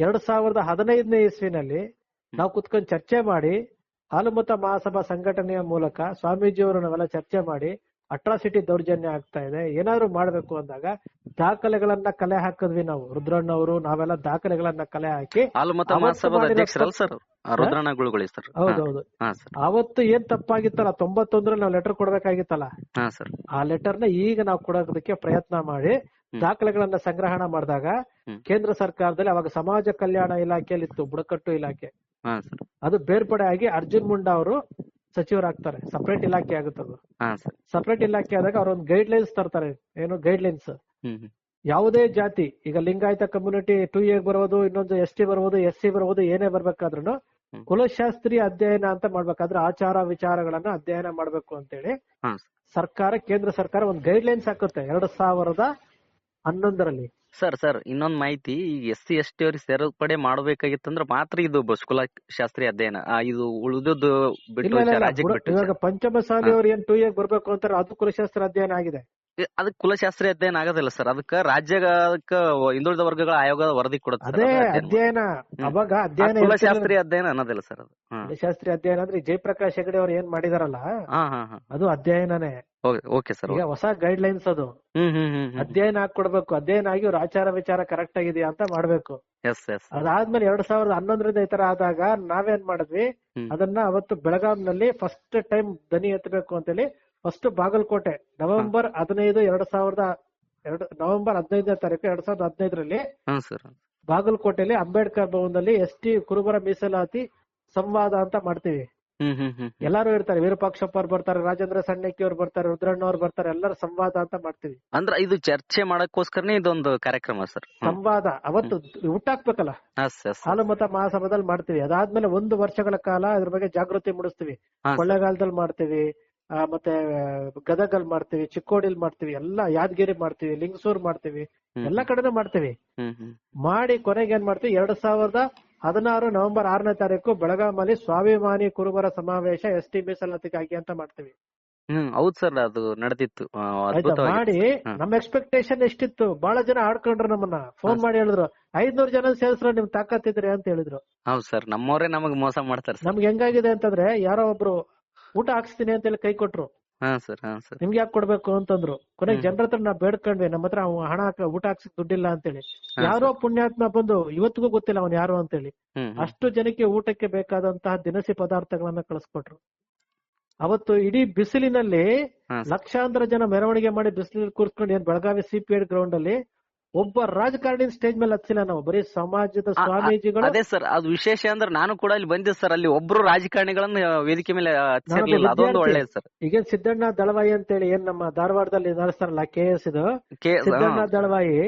ಎರಡ್ ಸಾವಿರದ ಹದಿನೈದನೇ ಇಸ್ವಿನಲ್ಲಿ ನಾವು ಕುತ್ಕೊಂಡು ಚರ್ಚೆ ಮಾಡಿ ಹಾಲುಮತ ಮಹಾಸಭಾ ಸಂಘಟನೆಯ ಮೂಲಕ ಸ್ವಾಮೀಜಿಯವರು ನಾವೆಲ್ಲ ಚರ್ಚೆ ಮಾಡಿ ಅಟ್ರಾಸಿಟಿ ದೌರ್ಜನ್ಯ ಆಗ್ತಾ ಇದೆ. ಏನಾದ್ರು ಮಾಡ್ಬೇಕು ಅಂದಾಗ ದಾಖಲೆಗಳನ್ನ ಕಲೆ ಹಾಕಿದ್ವಿ ನಾವು. ರುದ್ರಣ್ಣ ಅವರು ನಾವೆಲ್ಲ ದಾಖಲೆಗಳನ್ನ ಕಲೆ ಹಾಕಿ ಹೌದೌದು. ಅವತ್ತು ಏನ್ ತಪ್ಪಾಗಿತ್ತಲ್ಲ ತೊಂಬತ್ತೊಂದ್ರ ನಾವು ಲೆಟರ್ ಕೊಡ್ಬೇಕಾಗಿತ್ತಲ್ಲ? ಆ ಲೆಟರ್ನ ಈಗ ನಾವು ಕೊಡೋದಕ್ಕೆ ಪ್ರಯತ್ನ ಮಾಡಿ. ದಾಖಲೆಗಳನ್ನ ಸಂಗ್ರಹಣ ಮಾಡಿದಾಗ ಕೇಂದ್ರ ಸರ್ಕಾರದಲ್ಲಿ ಅವಾಗ ಸಮಾಜ ಕಲ್ಯಾಣ ಇಲಾಖೆಯಲ್ಲಿ ಇತ್ತು ಬುಡಕಟ್ಟು ಇಲಾಖೆ. ಅದು ಬೇರ್ಪಡೆ ಆಗಿ ಅರ್ಜುನ್ ಮುಂಡಾ ಅವರು ಸಚಿವರಾಗ್ತಾರೆ. ಸಪರೇಟ್ ಇಲಾಖೆ ಆಗುತ್ತೆ ಅದು. ಹಾ ಸರ್. ಸಪರೇಟ್ ಇಲಾಖೆ ಆದಾಗ ಅವರು ಒಂದು ಗೈಡ್ ಲೈನ್ಸ್ ತರ್ತಾರೆ. ಏನು ಗೈಡ್ ಲೈನ್ಸ್ ಯಾವುದೇ ಜಾತಿ ಈಗ ಲಿಂಗಾಯತ ಕಮ್ಯುನಿಟಿ ಟು ಎ ಬರ್ಬೋದು ಇನ್ನೊಂದು ಎಸ್ ಟಿ ಬರ್ಬೋದು ಎಸ್ ಸಿ ಬರ್ಬೋದು ಏನೇ ಬರ್ಬೇಕಾದ್ರೂ. ಕುಲಶಾಸ್ತ್ರೀಯ ಅಧ್ಯಯನ ಅಂತ ಮಾಡ್ಬೇಕಾದ್ರೆ ಆಚಾರ ವಿಚಾರಗಳನ್ನ ಅಧ್ಯಯನ ಮಾಡ್ಬೇಕು ಅಂತೇಳಿ ಸರ್ಕಾರ ಕೇಂದ್ರ ಸರ್ಕಾರ ಒಂದು ಗೈಡ್ ಲೈನ್ಸ್ ಹಾಕುತ್ತೆ. ಎರಡ್ ಸಾವಿರದ ಹನ್ನೊಂದರಲ್ಲಿ. ಸರ್ ಸರ್ ಇನ್ನೊಂದ್ ಮಾಹಿತಿ. ಈಗ ಎಸ್ ಸಿ ಎಸ್ ಟಿ ಅವ್ರಿಗೆ ಸೇರ್ಪಡೆ ಮಾಡ್ಬೇಕಾಗಿತ್ತಂದ್ರ ಮಾತ್ರ ಇದು ಬಸ್ಕುಲ ಶಾಸ್ತ್ರಿ ಅಧ್ಯಯನ. ಆ, ಇದು ಉಳಿದದ್ದು ಬಿಟ್ಟು ಇಲ್ಲ ಇಲ್ಲ, ಇಲ್ಲ. ರಾಜ್ಯಕ್ಕೆ ಬುಡ- ಬಿಟ್ಟು ಇವಾಗ ಪಂಚಮಸಾಲಿ ಅವ್ರು ಏನ್ ಟು ಎ ಬರ್ಬೇಕು ಅಂತಾರೆ ಅದು ಕುಲಶಾಸ್ತ್ರ ಅಧ್ಯಯನ ಆಗಿದೆ. ಅದಕ್ಕೆ ಕುಲಶಾಸ್ತ್ರ ಅಧ್ಯಯನ ಆಗೋದಿಲ್ಲ ಸರ್. ಅದಕ್ಕ ರಾಜ್ಯ ಹಿಂದುಳಿದ ವರ್ಗಗಳ ಆಯೋಗ ವರದಿ ಕೊಡುತ್ತೆ ಅಧ್ಯಯನ ಅವಾಗ ಅಧ್ಯಯನ. ಕುಲಶಾಸ್ತ್ರೀಯ ಅಧ್ಯಯನ ಅನ್ನೋದಿಲ್ಲ ಸರ್ ಅದು. ಹಾ ಕುಲಶಾಸ್ತ್ರೀಯ ಅಧ್ಯಯನ ಅಂದ್ರೆ ಜಯಪ್ರಕಾಶ್ ಹೆಗಡೆ ಅವ್ರು ಏನ್ ಮಾಡಿದಾರಲ್ಲ ಅದು ಅಧ್ಯಯನನೇ. ಓಕೆ ಸರ್ ಈಗ ಹೊಸ ಗೈಡ್ ಲೈನ್ಸ್ ಅದು. ಅಧ್ಯಯನ ಹ್ಮ್ ಹ್ಮ್ ಅಧ್ಯಯನ ಹಾಕೊಡ್ಬೇಕು ಅಧ್ಯಯನ ಆಗಿ ಅವ್ರ ಆಚಾರ ವಿಚಾರ ಕರೆಕ್ಟ್ ಆಗಿದೆಯಾ ಅಂತ ಮಾಡ್ಬೇಕು. ಎಸ್ ಎಸ್ ಅದಾದ್ಮೇಲೆ ಎರಡ್ ಸಾವಿರದ ಹನ್ನೊಂದರಿಂದ ಈ ತರ ಆದಾಗ ನಾವೇನ್ ಮಾಡಿದ್ವಿ? ಅದನ್ನ ಅವತ್ತು ಬೆಳಗಾಂನಲ್ಲಿ ಫಸ್ಟ್ ಟೈಮ್ ದನಿ ಎತ್ತಬೇಕು ಅಂತೇಳಿ ಫಸ್ಟ್ ಬಾಗಲಕೋಟೆ ನವೆಂಬರ್ ಹದಿನೈದು ಎರಡ್ ಸಾವಿರದ ಎರಡು ನವೆಂಬರ್ ಹದಿನೈದನೇ ತಾರೀಕು ಎರಡ್ ಸಾವಿರದ ಹದಿನೈದರಲ್ಲಿ ಬಾಗಲಕೋಟೆಯಲ್ಲಿ ಅಂಬೇಡ್ಕರ್ ಭವನದಲ್ಲಿ ಎಸ್ ಟಿ ಕುರುಬರ ಮೀಸಲಾತಿ ಸಂವಾದ ಅಂತ ಮಾಡ್ತೀವಿ. ಎಲ್ಲಾರು ಇರ್ತಾರೆ. ವಿರೂಪಾಕ್ಷಪ್ಪ ಅವ್ರು ಬರ್ತಾರೆ ರಾಜೇಂದ್ರ ಸಣ್ಣಕ್ಕಿ ಅವ್ರು ಬರ್ತಾರೆ ರುದ್ರಣ್ಣ ಅವ್ರು ಬರ್ತಾರೆ ಎಲ್ಲರ ಸಂವಾದ ಅಂತ ಮಾಡ್ತೀವಿ. ಅಂದ್ರೆ ಇದು ಚರ್ಚೆ ಮಾಡಕ್ಕೋಸ್ಕರನೇ ಇದೊಂದು ಕಾರ್ಯಕ್ರಮ ಸರ್. ಸಂವಾದ. ಅವತ್ತು ಊಟ ಹಾಕ್ಬೇಕಲ್ಲ? ಎಸ್ ಹಾಲುಮತ ಮಹಾಸಭಾದಲ್ಲಿ ಮಾಡ್ತೀವಿ. ಅದಾದ್ಮೇಲೆ ಒಂದು ವರ್ಷಗಳ ಕಾಲ ಅದ್ರ ಬಗ್ಗೆ ಜಾಗೃತಿ ಮೂಡಿಸ್ತೀವಿ. ಕೊಳ್ಳೆಗಾಲದಲ್ಲಿ ಮಾಡ್ತೀವಿ. ಮತ್ತೆ ಗದಗಲ್ ಮಾಡ್ತೀವಿ ಚಿಕ್ಕೋಡಿಲ್ ಮಾಡ್ತೀವಿ ಎಲ್ಲಾ ಯಾದಗಿರಿ ಮಾಡ್ತೀವಿ ಲಿಂಗಸೂರ್ ಮಾಡ್ತೀವಿ ಎಲ್ಲಾ ಕಡೆನೂ ಮಾಡ್ತೀವಿ. ಮಾಡಿ ಕೊನೆಗೆ ಏನ್ ಮಾಡ್ತೀವಿ ಎರಡ್ ಸಾವಿರದ ಹದಿನಾರು ನವೆಂಬರ್ ಆರನೇ ತಾರೀಕು ಬೆಳಗಾಮಲ್ಲಿ ಸ್ವಾಭಿಮಾನಿ ಕುರುಬರ ಸಮಾವೇಶ ಎಸ್ ಟಿ ಮೀಸಲಾತಿಗಾಗಿ ಅಂತ ಮಾಡ್ತೀವಿ. ಹ್ಮ್ ಹೌದ್ ಸರ್ ಅದು ನಡೆದಿತ್ತು ಮಾಡಿ ನಮ್ ಎಕ್ಸ್ಪೆಕ್ಟೇಷನ್ ಎಷ್ಟಿತ್ತು? ಬಹಳ ಜನ ಆಡ್ಕೊಂಡ್ರು ನಮ್ಮನ್ನ. ಫೋನ್ ಮಾಡಿ ಹೇಳಿದ್ರು ಐದ್ನೂರ್ ಜನ ಸೇರಿಸ್ರ ನಿಮ್ ತಾಕತ್ತಿದ್ರಿ ಅಂತ ಹೇಳಿದ್ರು. ಹೌದ್ ಸರ್ ನಮ್ಮವರೇ ನಮಗ್ ಮೋಸ ಮಾಡ್ತಾರೆ ನಮ್ಗೆ ಹೆಂಗಾಗಿದೆ ಅಂತಂದ್ರೆ ಯಾರೋ ಒಬ್ರು ಊಟ ಹಾಕ್ಸ್ತೀನಿ ಅಂತ ಹೇಳಿ ಕೈ ಕೊಟ್ರು. ನಿಮ್ಗೆ ಯಾಕೆ ಕೊಡ್ಬೇಕು ಅಂತಂದ್ರು. ಕೊನೆಗೆ ಹ್ಮ್. ಜನರ ಹತ್ರ ನಾವ್ ಬೇಡ್ಕೊಂಡ್ವಿ ನಮ್ಮ ಹತ್ರ ಹಣ ಹಾಕ ಊಟ ಹಾಕ್ಸಕ್ ದುಡ್ಡಿಲ್ಲ ಅಂತೇಳಿ. ಯಾರೋ ಪುಣ್ಯಾತ್ಮ ಬಂದು ಇವತ್ತಿಗೂ ಗೊತ್ತಿಲ್ಲ ಅವ್ನು ಯಾರು ಅಂತೇಳಿ. ಅಷ್ಟು ಜನಕ್ಕೆ ಊಟಕ್ಕೆ ಬೇಕಾದಂತಹ ದಿನಸಿ ಪದಾರ್ಥಗಳನ್ನ ಕಳಿಸ್ಕೊಟ್ರು. ಅವತ್ತು ಇಡೀ ಬಿಸಿಲಿನಲ್ಲಿ ಲಕ್ಷಾಂತರ ಜನ ಮೆರವಣಿಗೆ ಮಾಡಿ ಬಿಸಿಲಲ್ಲಿ ಕೂರ್ಸ್ಕೊಂಡು ಏನ್ ಬೆಳಗಾವಿ ಸಿಪಿಎಡ್ ಗ್ರೌಂಡ್ ಅಲ್ಲಿ ಒಬ್ಬ ರಾಜಕಾರಣಿ ಸ್ಟೇಜ್ ಮೇಲೆ ಹತ್ತಿಲ್ಲ ನಾವು. ಬರೀ ಸಮಾಜದ ಸ್ವಾಮೀಜಿಗಳು ಅದೇ ಸರ್ ಅದು ವಿಶೇಷ ಅಂದ್ರೆ ನಾನು ಕೂಡ ಇಲ್ಲಿ ಬಂದಿದ್ದೆ ಸರ್. ಅಲ್ಲಿ ಒಬ್ರು ರಾಜಕಾರಣಿಗಳನ್ನ ವೇದಿಕೆ ಮೇಲೆ ಹಚ್ಚಿರ್ಲಿಲ್ಲ ಅದೊಂದು ಒಳ್ಳೆಯ ಸರ್. ಈಗ ಸಿದ್ದಣ್ಣ ದಳವಾಯಿ ಅಂತೇಳಿ ಏನ್ ನಮ್ಮ ಧಾರವಾಡದಲ್ಲಿ ನಡೆಸ್ತಾರಲ್ಲ ಕೆ ಎಸ್ ಇದು? ಸಿದ್ದಣ್ಣ ದಳವಾಯಿ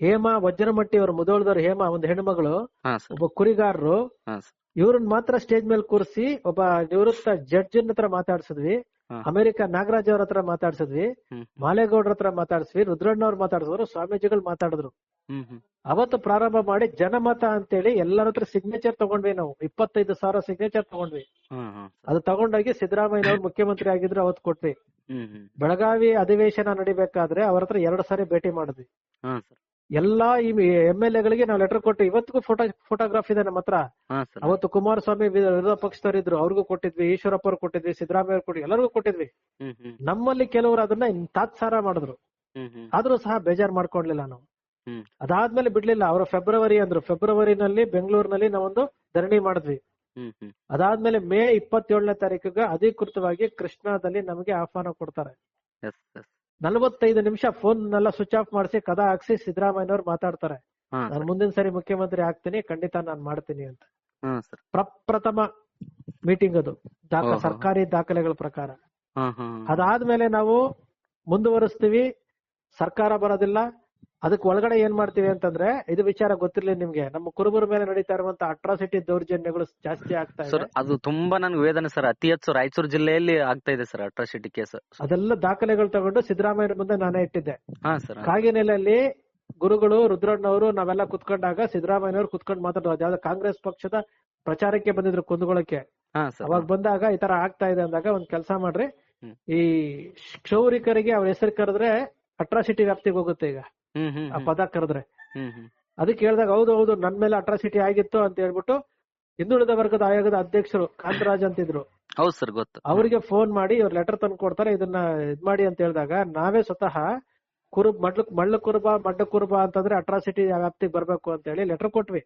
ಹೇಮಾ ವಜ್ರಮಟ್ಟಿ ಅವರು ಮುದೋಳದವ್ರು ಹೇಮಾ ಒಂದು ಹೆಣ್ಮಗಳು ಒಬ್ಬ ಕುರಿಗಾರರು ಇವ್ರನ್ನ ಮಾತ್ರ ಸ್ಟೇಜ್ ಮೇಲೆ ಕೂರಿಸಿ ಒಬ್ಬ ನಿವೃತ್ತ ಜಡ್ಜ್ ಹತ್ರ ಮಾತಾಡ್ಸಿದ್ವಿ. ಅಮೆರಿಕ ನಾಗರಾಜ್ ಅವ್ರ ಹತ್ರ ಮಾತಾಡ್ಸಿದ್ವಿ ಮಾಲೆಗೌಡ್ರ ಹತ್ರ ಮಾತಾಡ್ಸಿದ್ವಿ ರುದ್ರಣ್ಣ ಅವ್ರು ಮಾತಾಡಿದ್ರು. ಸ್ವಾಮೀಜಿಗಳು ಮಾತಾಡಿದ್ರು ಅವತ್ತು ಪ್ರಾರಂಭ ಮಾಡಿ ಜನಮತ ಅಂತೇಳಿ ಎಲ್ಲರ ಹತ್ರ ಸಿಗ್ನೇಚರ್ ತಗೊಂಡ್ವಿ ನಾವು. ಇಪ್ಪತ್ತೈದು ಸಾವಿರ ಸಿಗ್ನೇಚರ್ ತಗೊಂಡ್ವಿ. ಅದು ತಗೊಂಡೋಗಿ ಸಿದ್ದರಾಮಯ್ಯ ಅವ್ರು ಮುಖ್ಯಮಂತ್ರಿ ಆಗಿದ್ರು ಅವತ್ತು ಕೊಟ್ವಿ. ಬೆಳಗಾವಿ ಅಧಿವೇಶನ ನಡಿಬೇಕಾದ್ರೆ ಅವ್ರ ಹತ್ರ ಎರಡು ಸಾರಿ ಭೇಟಿ ಮಾಡಿದ್ವಿ. ಎಲ್ಲಾ ಎಂ ಎಲ್ ಎಗಳಿಗೆ ನಾವು ಲೆಟರ್ ಕೊಟ್ಟು ಇವತ್ತಿಗೂ ಫೋಟೋ ಫೋಟೋಗ್ರಾಫ್ ಇದೆ ನಮ್ಮ ಹತ್ರ ಅವತ್ತು ಕುಮಾರಸ್ವಾಮಿ ಸ್ವಾಮಿ ವಿರೋಧ ಪಕ್ಷದವರಿದ್ರು ಅವ್ರಿಗೂ ಕೊಟ್ಟಿದ್ವಿ ಈಶ್ವರಪ್ಪ ಅವ್ರು ಕೊಟ್ಟಿದ್ವಿ ಸಿದ್ದರಾಮಯ್ಯ ಕೊಟ್ಟಿದ್ವಿ ಎಲ್ಲರಿಗೂ ಕೊಟ್ಟಿದ್ವಿ. ನಮ್ಮಲ್ಲಿ ಕೆಲವರು ಅದನ್ನ ತಾತ್ಸಾರ ಮಾಡಿದ್ರು. ಆದ್ರೂ ಸಹ ಬೇಜಾರ್ ಮಾಡ್ಕೊಂಡ್ಲಿಲ್ಲ ನಾವು. ಅದಾದ್ಮೇಲೆ ಬಿಡ್ಲಿಲ್ಲ ಅವರು ಫೆಬ್ರವರಿ ಅಂದ್ರು. ಫೆಬ್ರವರಿನಲ್ಲಿ ಬೆಂಗಳೂರಿನಲ್ಲಿ ನಾವೊಂದು ಧರಣಿ ಮಾಡಿದ್ವಿ. ಅದಾದ್ಮೇಲೆ ಮೇ ಇಪ್ಪತ್ತೇಳನೇ ತಾರೀಕಿಗೆ ಅಧಿಕೃತವಾಗಿ ಕೃಷ್ಣಾದಲ್ಲಿ ನಮಗೆ ಆಹ್ವಾನ ಕೊಡ್ತಾರೆ. ನಲವತ್ತೈದು ನಿಮಿಷ ಫೋನ್ ನೆಲ್ಲ ಸ್ವಿಚ್ ಆಫ್ ಮಾಡಿಸಿ ಕದ ಹಾಕ್ಸಿ ಸಿದ್ದರಾಮಯ್ಯನವ್ರು ಮಾತಾಡ್ತಾರೆ. ನಾನು ಮುಂದಿನ ಸರಿ ಮುಖ್ಯಮಂತ್ರಿ ಆಗ್ತೀನಿ ಖಂಡಿತ ನಾನು ಮಾಡ್ತೀನಿ ಅಂತ. ಪ್ರಪ್ರಥಮ ಮೀಟಿಂಗ್ ಅದು. ಸರ್ಕಾರಿ ದಾಖಲೆಗಳ ಪ್ರಕಾರ. ಅದಾದ್ಮೇಲೆ ನಾವು ಮುಂದುವರಿಸ್ತೀವಿ. ಸರ್ಕಾರ ಬರೋದಿಲ್ಲ. ಅದಕ್ಕೆ ಒಳಗಡೆ ಏನ್ ಮಾಡ್ತೀವಿ ಅಂತಂದ್ರೆ ಇದು ವಿಚಾರ ಗೊತ್ತಿರ್ಲಿ ನಿಮ್ಗೆ. ನಮ್ಮ ಕುರುಬರ ಮೇಲೆ ನಡೀತಾ ಇರುವಂತ ಅಟ್ರಾಸಿಟಿ ದೌರ್ಜನ್ಯಗಳು ಜಾಸ್ತಿ ಆಗ್ತಾ ಸರ್ ಇದೆ ಅದು ತುಂಬಾ ನನ್ಗೆ ವೇದನೆ ಸರ್. ಅತಿ ಹೆಚ್ಚು ರಾಯಚೂರು ಜಿಲ್ಲೆಯಲ್ಲಿ ಆಗ್ತಾ ಇದೆ ಸರ್ ಅಟ್ರಾಸಿಟಿ ಕೇಸ್ ಅದೆಲ್ಲ ದಾಖಲೆಗಳು ತಗೊಂಡು ಸಿದ್ದರಾಮಯ್ಯ ಮುಂದೆ ನಾನೇ ಇಟ್ಟಿದ್ದೆ. ಹಾ ಸರ್ ಕಾಗಿನೆಲೆಯಲ್ಲಿ ಗುರುಗಳು ರುದ್ರಣ್ಣವರು ನಾವೆಲ್ಲ ಕುತ್ಕೊಂಡಾಗ ಸಿದ್ದರಾಮಯ್ಯನವರು ಕುತ್ಕೊಂಡು ಮಾತಾಡೋದು ಯಾವ್ದು ಕಾಂಗ್ರೆಸ್ ಪಕ್ಷದ ಪ್ರಚಾರಕ್ಕೆ ಬಂದಿದ್ರು ಕುಂದಗೋಳಕ್ಕೆ. ಅವಾಗ ಬಂದಾಗ ಈ ತರ ಆಗ್ತಾ ಇದೆ ಅಂದಾಗ ಒಂದ್ ಕೆಲಸ ಮಾಡ್ರಿ. ಈ ಕ್ಷೌರಿಕರಿಗೆ ಅವ್ರ ಹೆಸರು ಕರೆದ್ರೆ ಅಟ್ರಾಸಿಟಿ ವ್ಯಾಪ್ತಿಗೆ ಹೋಗುತ್ತೆ ಈಗ. ಆ ಪದ ಕರೆದ್ರೆ. ಅದಕ್ಕೆ ಹೇಳಿದಾಗ ಹೌದು ಹೌದು ನನ್ ಮೇಲೆ ಅಟ್ರಾಸಿಟಿ ಆಗಿತ್ತು ಅಂತ ಹೇಳ್ಬಿಟ್ಟು ಹಿಂದುಳಿದ ವರ್ಗದ ಆಯೋಗದ ಅಧ್ಯಕ್ಷರು ಕಾಂತರಾಜ್ ಅಂತಿದ್ರು. ಹೌದು ಸರ್ ಗೊತ್ತು. ಅವರಿಗೆ ಫೋನ್ ಮಾಡಿ ಇವ್ರು ಲೆಟರ್ ತಂದು ಕೊಡ್ತಾರೆ ಇದನ್ನ ಇದ್ ಮಾಡಿ ಅಂತ ಹೇಳಿದಾಗ ನಾವೇ ಸ್ವತಃ ಕುರುಬ್ ಮಡ್ಲ ಮಳ್ಳ ಕುರುಬ ಮಡ್ಡ ಕುರುಬ ಅಂತಂದ್ರೆ ಅಟ್ರಾಸಿಟಿ ವ್ಯಾಪ್ತಿಗೆ ಬರ್ಬೇಕು ಅಂತ ಹೇಳಿ ಲೆಟರ್ ಕೊಟ್ವಿ.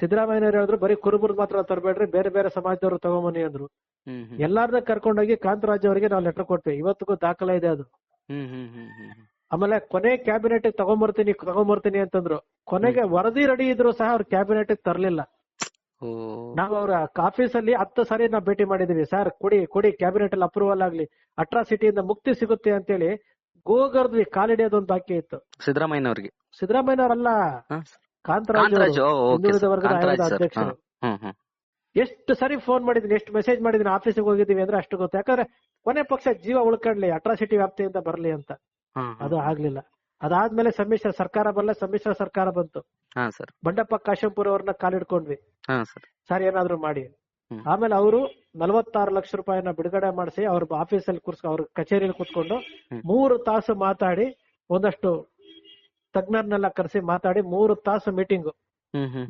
ಸಿದ್ದರಾಮಯ್ಯನವ್ರು ಹೇಳಿದ್ರು ಬರೀ ಕುರುಬರು ಮಾತ್ರ ತರಬೇಡ್ರಿ ಬೇರೆ ಬೇರೆ ಸಮಾಜದವರು ತಗೊಂಬನ್ನಿ ಅಂದ್ರು. ಎಲ್ಲಾರನ್ನ ಕರ್ಕೊಂಡೋಗಿ ಕಾಂತರಾಜ್ ಅವರಿಗೆ ನಾವು ಲೆಟರ್ ಕೊಟ್ವಿ. ಇವತ್ತಿಗೂ ದಾಖಲೆ ಇದೆ ಅದು. ಆಮೇಲೆ ಕೊನೆ ಕ್ಯಾಬಿನೆಟ್ ತಗೊಂಬರ್ತೀನಿ ತಗೊಂಬರ್ತೀನಿ ಅಂತಂದ್ರು. ಕೊನೆಗೆ ವರದಿ ರೆಡಿ ಇದ್ರು ಸಹ ಅವ್ರ ಕ್ಯಾಬಿನೆಟ್ ತರ್ಲಿಲ್ಲ. ನಾವ್ ಅವ್ರ ಆಫೀಸ್ ಅಲ್ಲಿ ಹತ್ತು ಸಾರಿ ನಾವು ಭೇಟಿ ಮಾಡಿದೀವಿ. ಸರ್ ಕೊಡಿ ಕೊಡಿ ಕ್ಯಾಬಿನೆಟ್ ಅಲ್ಲಿ ಅಪ್ರೂವಲ್ ಆಗ್ಲಿ. ಅಟ್ರಾಸಿಟಿಯಿಂದ ಮುಕ್ತಿ ಸಿಗುತ್ತೆ ಅಂತೇಳಿ ಗೋಗರ್ದ್ವಿ ಕಾಲಿಡಿಯೋದೊಂದು ಬಾಕಿ ಇತ್ತು. ಸಿದ್ದರಾಮಯ್ಯ ಅವ್ರಿಗೆ. ಸಿದ್ದರಾಮಯ್ಯ ಅವರಲ್ಲ ಕಾಂತರಾಜ್ ಹಿಂದುಳಿದ ವರ್ಗದ ಆಯೋಗದ ಅಧ್ಯಕ್ಷರು. ಎಷ್ಟು ಸರಿ ಫೋನ್ ಮಾಡಿದೀನಿ ಎಷ್ಟು ಮೆಸೇಜ್ ಮಾಡಿದೀನಿ ಆಫೀಸಿಗೆ ಹೋಗಿದೀವಿ ಅಂದ್ರೆ ಅಷ್ಟು ಗೊತ್ತು. ಯಾಕಂದ್ರೆ ಕೊನೆ ಪಕ್ಷ ಜೀವ ಉಳ್ಕೊಂಡ್ಲಿ ಅಟ್ರಾಸಿಟಿ ವ್ಯಾಪ್ತಿಯಿಂದ ಬರ್ಲಿ ಅಂತ. ಅದು ಆಗ್ಲಿಲ್ಲ. ಅದಾದ್ಮೇಲೆ ಸಮ್ಮಿಶ್ರ ಸರ್ಕಾರ ಬರಲ್ಲ ಸಮ್ಮಿಶ್ರ ಸರ್ಕಾರ ಬಂತು. ಬಂಡಪ್ಪ ಕಾಶಂಪುರ್ ಅವ್ರನ್ನ ಕಾಲಿಡ್ಕೊಂಡ್ವಿ ಸರ್. ಏನಾದ್ರು ಮಾಡಿ. ಆಮೇಲೆ ಅವರು ನಲವತ್ತಾರು ಲಕ್ಷ ರೂಪಾಯಿನ ಬಿಡುಗಡೆ ಮಾಡಿಸಿ ಅವ್ರ ಆಫೀಸಲ್ಲಿ ಕೂರ್ಸ್ ಅವ್ರ ಕಚೇರಿಯಲ್ಲಿ ಕೂತ್ಕೊಂಡು. ಮೂರು ತಾಸು ಮಾತಾಡಿ ಒಂದಷ್ಟು ತಜ್ಞರನ್ನೆಲ್ಲ ಕರೆಸಿ ಮಾತಾಡಿ ಮೂರು ತಾಸು ಮೀಟಿಂಗ್.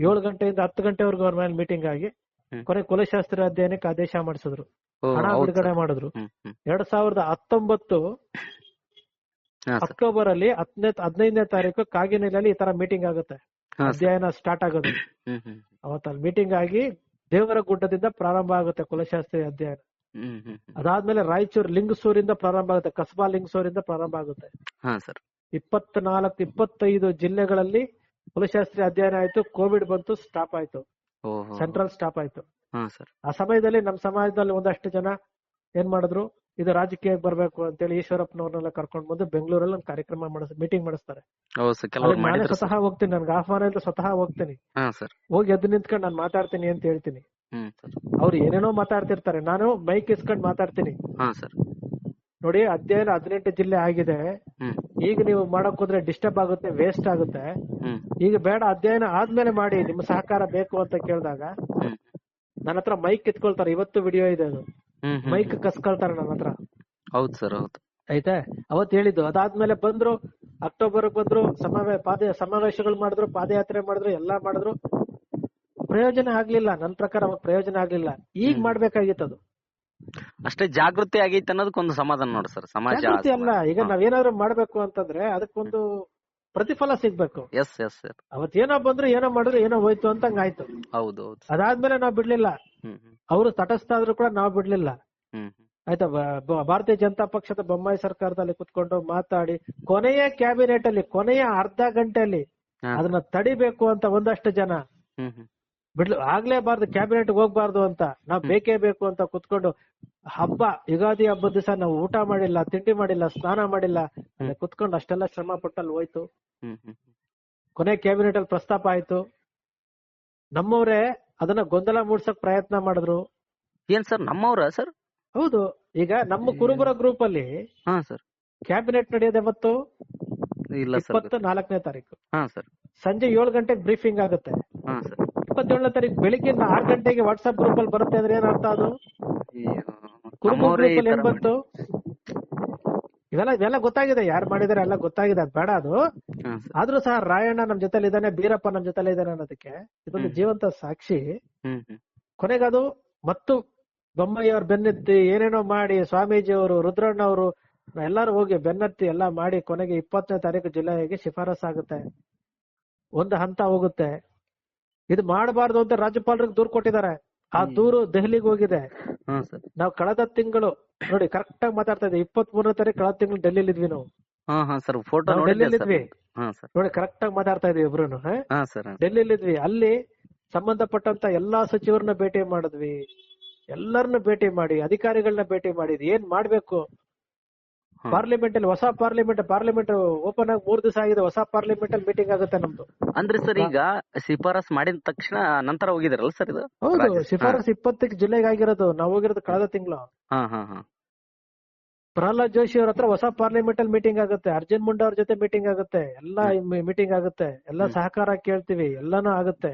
ಏಳು ಗಂಟೆಯಿಂದ ಹತ್ತು ಗಂಟೆವರೆಗೂ ಅವ್ರ ಮೇಲೆ ಮೀಟಿಂಗ್ ಆಗಿ. ಕೊನೆ ಕುಲಶಾಸ್ತ್ರ ಅಧ್ಯಯನಕ್ಕೆ ಆದೇಶ ಮಾಡಿಸಿದ್ರು. ಹಣ ಬಿಡುಗಡೆ ಮಾಡಿದ್ರು. ಎರಡ್ ಸಾವಿರದ ಹತ್ತೊಂಬತ್ತು ಅಕ್ಟೋಬರ್ ಅಲ್ಲಿ ಹತ್ತನೇ ಹದಿನೈದನೇ ತಾರೀಕು ಕಾಗಿನೆಲೆಯಲ್ಲಿ ಈ ತರ ಮೀಟಿಂಗ್ ಆಗುತ್ತೆ. ಅಧ್ಯಯನ ಸ್ಟಾರ್ಟ್ ಆಗೋದು. ಅವತ್ತ ಅಲ್ಲಿ ಮೀಟಿಂಗ್ ಆಗಿ ದೇವರ ಗುಡ್ಡದಿಂದ ಪ್ರಾರಂಭ ಆಗುತ್ತೆ ಕುಲಶಾಸ್ತ್ರಿ ಅಧ್ಯಯನ. ಅದಾದ್ಮೇಲೆ ರಾಯಚೂರು ಲಿಂಗಸೂರಿಂದ ಪ್ರಾರಂಭ ಆಗುತ್ತೆ ಕಸಬಾ ಲಿಂಗಸೂರಿಂದ ಪ್ರಾರಂಭ ಆಗುತ್ತೆ. ಇಪ್ಪತ್ನಾಲ್ಕು ಇಪ್ಪತ್ತೈದು ಜಿಲ್ಲೆಗಳಲ್ಲಿ ಕುಲಶಾಸ್ತ್ರಿ ಅಧ್ಯಯನ ಆಯ್ತು ಕೋವಿಡ್ ಬಂತು ಸ್ಟಾಪ್ ಆಯ್ತು. ಸೆಂಟ್ರಲ್ ಸ್ಟಾಪ್ ಆಯ್ತು. ಆ ಸಮಯದಲ್ಲಿ ನಮ್ಮ ಸಮಾಜದಲ್ಲಿ ಒಂದಷ್ಟು ಜನ ಏನ್ ಮಾಡಿದ್ರು ಇದು ರಾಜಕೀಯಕ್ಕೆ ಬರ್ಬೇಕು ಅಂತೇಳಿ ಈಶ್ವರಪ್ಪನವ್ರನ್ನೆಲ್ಲ ಕರ್ಕೊಂಡ್ ಬಂದು ಬೆಂಗಳೂರಲ್ಲಿ ಒಂದು ಕಾರ್ಯಕ್ರಮ ಮಾಡಿಸ್ ಮೀಟಿಂಗ್ ಮಾಡಿಸ್ತಾರೆ. ನಾನೇ ಸ್ವತಃ ಹೋಗ್ತೀನಿ ನನ್ಗೆ ಆಹ್ವಾನ ಇದ್ರೆ ಸ್ವತಃ ಹೋಗ್ತೀನಿ. ಹೋಗಿ ಎದ್ದು ನಿಂತ್ಕೊಂಡು ನಾನು ಮಾತಾಡ್ತೀನಿ ಅಂತ ಹೇಳ್ತೀನಿ. ಅವ್ರು ಏನೇನೋ ಮಾತಾಡ್ತಿರ್ತಾರೆ ನಾನು ಮೈಕ್ ಇಸ್ಕೊಂಡು ಮಾತಾಡ್ತೀನಿ. ನೋಡಿ ಅಧ್ಯಯನ ಹದಿನೆಂಟು ಜಿಲ್ಲೆ ಆಗಿದೆ. ಈಗ ನೀವು ಮಾಡಕ್ ಹೋದ್ರೆ ಡಿಸ್ಟರ್ಬ್ ಆಗುತ್ತೆ ವೇಸ್ಟ್ ಆಗುತ್ತೆ. ಈಗ ಬೇಡ ಅಧ್ಯಯನ ಆದ್ಮೇಲೆ ಮಾಡಿ ನಿಮ್ಮ ಸಹಕಾರ ಬೇಕು ಅಂತ ಕೇಳಿದಾಗ ನನ್ನ ಹತ್ರ ಮೈಕ್ ಕಿತ್ಕೊಳ್ತಾರೆ ಇವತ್ತು ವಿಡಿಯೋ ಇದೆ ಅದು. ಮೈಕ್ ಕಸ್ಕೊಳ್ತಾರೆ ನನ್ನ ಹತ್ರ. ಹೌದು ಸರ್ ಹೌದು. ಆಯ್ತಾ ಅವತ್ ಹೇಳಿದ್ದು ಅದಾದ್ಮೇಲೆ ಬಂದ್ರು ಅಕ್ಟೋಬರ್ ಬಂದ್ರು ಸಮಾವೇ ಪಾದ ಸಮಾವೇಶಗಳು ಮಾಡಿದ್ರು ಪಾದಯಾತ್ರೆ ಮಾಡಿದ್ರು ಎಲ್ಲಾ ಮಾಡಿದ್ರು. ಪ್ರಯೋಜನ ಆಗ್ಲಿಲ್ಲ ನನ್ ಪ್ರಕಾರ ಅವಾಗ ಪ್ರಯೋಜನ ಆಗ್ಲಿಲ್ಲ. ಈಗ ಮಾಡ್ಬೇಕಾಗಿತ್ತು ಅದು. ಅಷ್ಟೇ ಜಾಗೃತಿ ಆಗೈತೆ ಅನ್ನೋದಕ್ಕೊಂದು ಸಮಾಧಾನ ನೋಡಿ ಸರ್ ಸಮಾಜ ಜಾಗೃತಿ ಅಲ್ಲ ಈಗ ನಾವೇನಾದ್ರು ಮಾಡ್ಬೇಕು ಅಂತಂದ್ರೆ ಅದಕ್ಕೊಂದು ಪ್ರತಿಫಲ ಸಿಗ್ಬೇಕು. ಎಸ್ ಎಸ್ ಸರ್ ಅವತ್ ಏನೋ ಬಂದ್ರು ಏನೋ ಮಾಡಿದ್ರು ಏನೋ ಹೋಯ್ತು ಅಂತ ಹಂಗಾಯ್ತು ಹೌದು ಹೌದು. ಅದಾದ್ಮೇಲೆ ನಾವ್ ಬಿಡ್ಲಿಲ್ಲ. ಅವರು ತಟಸ್ಥ ಆದ್ರೂ ಕೂಡ ನಾವ್ ಬಿಡ್ಲಿಲ್ಲ. ಆಯ್ತಾ ಭಾರತೀಯ ಜನತಾ ಪಕ್ಷದ ಬೊಮ್ಮಾಯಿ ಸರ್ಕಾರದಲ್ಲಿ ಕುತ್ಕೊಂಡು ಮಾತಾಡಿ ಕೊನೆಯ ಕ್ಯಾಬಿನೆಟ್ ಅಲ್ಲಿ ಕೊನೆಯ ಅರ್ಧ ಗಂಟೆಯಲ್ಲಿ ಅಲ್ಲಿ ಅದನ್ನ ತಡಿಬೇಕು ಅಂತ ಒಂದಷ್ಟು ಜನ. ಬಿಡ್ಲು ಆಗ್ಲೇಬಾರ್ದು ಕ್ಯಾಬಿನೆಟ್ ಹೋಗ್ಬಾರ್ದು ಅಂತ. ನಾವ್ ಬೇಕೇ ಬೇಕು ಅಂತ ಕುತ್ಕೊಂಡು ಹಬ್ಬ ಯುಗಾದಿ ಹಬ್ಬದ ದಿವಸ ನಾವು ಊಟ ಮಾಡಿಲ್ಲ ತಿಂಡಿ ಮಾಡಿಲ್ಲ ಸ್ನಾನ ಮಾಡಿಲ್ಲ ಕುತ್ಕೊಂಡು ಅಷ್ಟೆಲ್ಲ ಶ್ರಮ ಪಟ್ಟಲ್ಲಿ ಹೋಯ್ತು. ಕೊನೆ ಕ್ಯಾಬಿನೆಟ್ ಅಲ್ಲಿ ಪ್ರಸ್ತಾಪ ಆಯ್ತು. ನಮ್ಮವರೇ ಅದನ್ನ ಗೊಂದಲ ಮೂಡ್ಸಕ್ ಪ್ರಯತ್ನ ಮಾಡಿದ್ರು. ಏನ್ ಸರ್ ನಮ್ಮವ್ರ ಸರ್? ಹೌದು. ಈಗ ನಮ್ಮ ಕುರುಬರ ಗ್ರೂಪ್ ಅಲ್ಲಿ ಹಾ ಸರ್. ಕ್ಯಾಬಿನೆಟ್ ನಡೆಯೋದು ಯಾವತ್ತು ಇಲ್ಲ ಇಪ್ಪತ್ತು ನಾಲ್ಕನೇ ತಾರೀಕು. ಹಾ ಸರ್. ಸಂಜೆ ಏಳು ಗಂಟೆಗೆ ಬ್ರೀಫಿಂಗ್ ಆಗುತ್ತೆ. ಹಾ ಸರ್. ಇಪ್ಪತ್ತೇಳನೇ ತಾರೀಕು ಬೆಳಿಗ್ಗೆ ಆರು ಗಂಟೆಗೆ ವಾಟ್ಸ್ಆಪ್ ಗ್ರೂಪ್ ಅಲ್ಲಿ ಬರುತ್ತೆ ಅಂದ್ರೆ ಏನ್ ಅರ್ಥ ಅದು ಏನ್ ಬಂತು ಇವೆಲ್ಲ ಇವೆಲ್ಲ ಗೊತ್ತಾಗಿದೆ. ಯಾರು ಮಾಡಿದಾರೆ ಎಲ್ಲ ಗೊತ್ತಾಗಿದೆ. ಅದು ಬೇಡ ಅದು. ಆದ್ರೂ ಸಹ ರಾಯಣ್ಣ ನಮ್ ಜೊತೆಲಿ ಇದ್ದಾನೆ ಬೀರಪ್ಪ ನಮ್ ಜೊತೆಲಿ ಇದ್ದಾನೆ ಅನ್ನೋದಕ್ಕೆ ಇದೊಂದು ಜೀವಂತ ಸಾಕ್ಷಿ. ಕೊನೆಗದು ಮತ್ತು ಬೊಮ್ಮಯ್ಯವ್ರ ಬೆನ್ನತ್ತಿ ಬೆನ್ನೆತ್ತಿ ಏನೇನೋ ಮಾಡಿ ಸ್ವಾಮೀಜಿ ಅವರು ರುದ್ರಣ್ಣ ಅವರು ಎಲ್ಲಾರು ಹೋಗಿ ಬೆನ್ನತ್ತಿ ಎಲ್ಲಾ ಮಾಡಿ ಕೊನೆಗೆ ಇಪ್ಪತ್ತನೇ ತಾರೀಕು ಜುಲೈಗೆ ಶಿಫಾರಸ್ ಆಗುತ್ತೆ ಒಂದು ಹಂತ ಹೋಗುತ್ತೆ. ಇದು ಮಾಡಬಾರ್ದು ಅಂತ ರಾಜ್ಯಪಾಲರಿಗೆ ದೂರು ಕೊಟ್ಟಿದ್ದಾರೆ. ಆ. ದೂರು ದೆಹಲಿಗೆ ಹೋಗಿದೆ. ನಾವ್ ಕಳೆದ ತಿಂಗಳು ನೋಡಿ ಕರೆಕ್ಟ್ ಆಗಿ ಮಾತಾಡ್ತಾ ಇದ್ದೀವಿ ಇಪ್ಪತ್ತ್ ಮೂರನೇ ತಾರೀಕು ಕಳೆದ ತಿಂಗಳು ಡೆಲ್ಲಿಲಿ ಇದ್ವಿ ನಾವು ಡೆಲ್ಲಿಲಿ ಇದ್ವಿ ನೋಡಿ ಕರೆಕ್ಟ್ ಆಗಿ ಮಾತಾಡ್ತಾ ಇದೀವಿ ಇಬ್ರು ಡೆಲ್ಲಿಲಿ ಇದ್ವಿ ಅಲ್ಲಿ ಸಂಬಂಧಪಟ್ಟಂತ ಎಲ್ಲಾ ಸಚಿವರನ್ನ ಭೇಟಿ ಮಾಡಿದ್ವಿ. ಎಲ್ಲರನ್ನ ಭೇಟಿ ಮಾಡಿ ಅಧಿಕಾರಿಗಳನ್ನ ಭೇಟಿ ಮಾಡಿದ್ವಿ ಏನ್ ಮಾಡ್ಬೇಕು. ಪಾರ್ಲಿಮೆಂಟ್ ಅಲ್ಲಿ ಹೊಸ ಪಾರ್ಲಿಮೆಂಟ್ ಪಾರ್ಲಿಮೆಂಟ್ ಓಪನ್ ಆಗಿ ಮೂರ್ ದಿವಸ ಆಗಿದೆ ಹೊಸ ಪಾರ್ಲಿಮೆಂಟ್ ಅಲ್ಲಿ ಮೀಟಿಂಗ್ ಆಗುತ್ತೆ ನಮ್ದು. ಅಂದ್ರೆ ಸರ್ ಈಗ ಶಿಫಾರಸ್ ಮಾಡಿದ ತಕ್ಷಣ ನಂತರ ಹೋಗಿದಾರಲ್ಲ ಸರ್ ಇದು? ಹೌದು ಶಿಫಾರಸ್ ಇಪ್ಪತ್ತಕ್ಕೆ ಜುಲೈಗೆ ಆಗಿರೋದು ನಾವು ಹೋಗಿರೋದು ಕಳೆದ ತಿಂಗಳು. ಪ್ರಹ್ಲಾದ್ ಜೋಶಿ ಅವ್ರ ಹತ್ರ ಹೊಸ ಪಾರ್ಲಿಮೆಂಟ್ ಅಲ್ಲಿ ಮೀಟಿಂಗ್ ಆಗುತ್ತೆ ಅರ್ಜುನ್ ಮುಂಡಾ ಅವ್ರ ಜೊತೆ ಮೀಟಿಂಗ್ ಆಗುತ್ತೆ ಎಲ್ಲಾ ಮೀಟಿಂಗ್ ಆಗುತ್ತೆ ಎಲ್ಲಾ ಸಹಕಾರ ಕೇಳ್ತೀವಿ ಎಲ್ಲಾನು ಆಗುತ್ತೆ.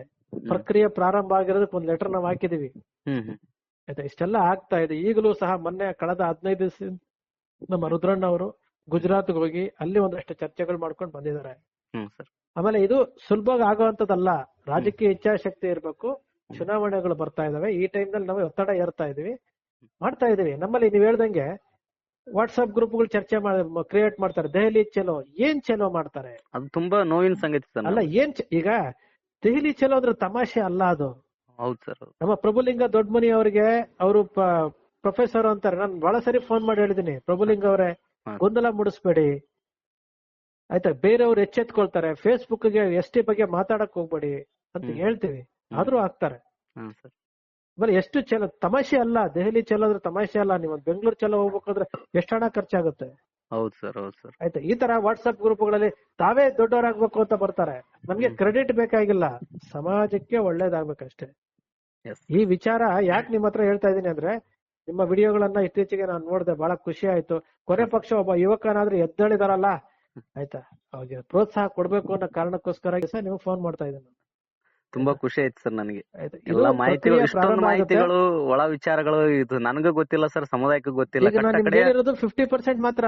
ಪ್ರಕ್ರಿಯೆ ಪ್ರಾರಂಭ ಆಗಿರೋದಕ್ಕೆ ಒಂದ್ ಲೆಟರ್ ನಾವ್ ಹಾಕಿದೀವಿ. ಆಯ್ತಾ ಇಷ್ಟೆಲ್ಲ ಆಗ್ತಾ ಇದೆ ಈಗಲೂ ಸಹ ಮೊನ್ನೆ ಕಳೆದ ಹದಿನೈದು ದಿವಸ ನಮ್ಮ ರುದ್ರಣ್ಣ ಅವರು ಗುಜರಾತ್ ಹೋಗಿ ಅಲ್ಲಿ ಒಂದಷ್ಟು ಚರ್ಚೆಗಳು ಮಾಡ್ಕೊಂಡು ಬಂದಿದ್ದಾರೆ. ಆಮೇಲೆ ಇದು ಸುಲಭವಾಗಿ ಆಗುವಂತದಲ್ಲ ರಾಜಕೀಯ ಇಚ್ಛಾಶಕ್ತಿ ಇರಬೇಕು. ಚುನಾವಣೆಗಳು ಬರ್ತಾ ಇದಾವೆ. ಈ ಟೈಮ್ನಲ್ಲಿ ನಾವು ಒತ್ತಡ ಏರ್ತಾ ಇದೀವಿ ಮಾಡ್ತಾ ಇದೀವಿ ನಮ್ಮಲ್ಲಿ ನೀವ್ ಹೇಳ್ದಂಗೆ ವಾಟ್ಸ್ಆಪ್ ಗ್ರೂಪ್ಗಳು ಚರ್ಚೆ ಕ್ರಿಯೇಟ್ ಮಾಡ್ತಾರೆ. ದೆಹಲಿ ಚಲೋ ಏನ್ ಚಲೋ ಮಾಡ್ತಾರೆ? ಅದು ತುಂಬಾ ನೋವಿನ ಸಂಗತಿ ಅಲ್ಲ ಏನ್ ಈಗ ದೆಹಲಿ ಚಲೋ ಅಂದ್ರೆ ತಮಾಷೆ ಅಲ್ಲ ಅದು. ಹೌದು ಸರ್ ನಮ್ಮ ಪ್ರಭುಲಿಂಗ ದೊಡ್ಡಮನಿ ಅವರಿಗೆ ಅವರು ಪ್ರೊಫೆಸರ್ ಅಂತಾರೆ. ನಾನು ಬಹಳ ಸರಿ ಫೋನ್ ಮಾಡಿ ಹೇಳಿದೀನಿ. ಪ್ರಭುಲಿಂಗ್ ಅವರೇ. ಗೊಂದಲ ಮೂಡಿಸ್ಬೇಡಿ. ಆಯ್ತಾ ಬೇರೆಯವ್ರು ಎಚ್ಚೆತ್ಕೊಳ್ತಾರೆ. ಫೇಸ್ಬುಕ್ಗೆ ಎಸ್ ಟಿ ಬಗ್ಗೆ ಮಾತಾಡಕ್ ಹೋಗ್ಬೇಡಿ ಅಂತ ಹೇಳ್ತೀವಿ. ಆದ್ರೂ ಆಗ್ತಾರೆ. ಆಮೇಲೆ ಎಷ್ಟು ಚಲೋ ತಮಾಷೆ ಅಲ್ಲ ದೆಹಲಿ ಚಲೋದ್ರೆ ಅಂದ್ರೆ ತಮಾಷೆ ಅಲ್ಲ. ನೀವು ಬೆಂಗಳೂರು ಚಲೋ ಹೋಗ್ಬೇಕಂದ್ರೆ ಎಷ್ಟು ಹಣ ಖರ್ಚಾಗುತ್ತೆ? ಹೌದು ಸರ್ ಹೌದು ಸರ್. ಆಯ್ತಾ ಈ ತರ ವಾಟ್ಸ್ಆಪ್ ಗ್ರೂಪ್ಗಳಲ್ಲಿ ತಾವೇ ದೊಡ್ಡವರಾಗ್ಬೇಕು ಅಂತ ಬರ್ತಾರೆ. ನಮ್ಗೆ ಕ್ರೆಡಿಟ್ ಬೇಕಾಗಿಲ್ಲ. ಸಮಾಜಕ್ಕೆ ಒಳ್ಳೇದಾಗ್ಬೇಕಷ್ಟೇ. ಈ ವಿಚಾರ ಯಾಕೆ ನಿಮ್ಮ ಹತ್ರ ಹೇಳ್ತಾ ಇದೀನಿ ಅಂದ್ರೆ ನಿಮ್ಮ ವಿಡಿಯೋಗಳನ್ನ ಇತ್ತೀಚೆಗೆ ನಾನು ನೋಡಿದೆ ಬಹಳ ಖುಷಿ ಆಯ್ತು. ಕೊನೆ ಪಕ್ಷ ಒಬ್ಬ ಯುವಕನಾದ್ರೂ ಎದ್ದೇಳಿದಾರಲ್ಲ? ಆಯ್ತಾ? ಅವ್ರಿಗೆ ಪ್ರೋತ್ಸಾಹ ಕೊಡ್ಬೇಕು ಅನ್ನೋ ಕಾರಣಕ್ಕೋಸ್ಕರ ಸರ್ ನೀವು ಫೋನ್ ಮಾಡ್ತಾ ಇದ್ದೀನಿ. ತುಂಬಾ ಖುಷಿ ಆಯ್ತು ಸರ್ ನನಗೆ. ಎಲ್ಲ ಮಾಹಿತಿಗಳು ಇಷ್ಟೊಂದು ಮಾಹಿತಿಗಳು ಒಳ ವಿಚಾರಗಳು ಇದು ನನಗೂ ಗೊತ್ತಿಲ್ಲ ಸರ್ ಸಮುದಾಯಕ್ಕೂ ಗೊತ್ತಿಲ್ಲ. ಫಿಫ್ಟಿ ಪರ್ಸೆಂಟ್ ಮಾತ್ರ.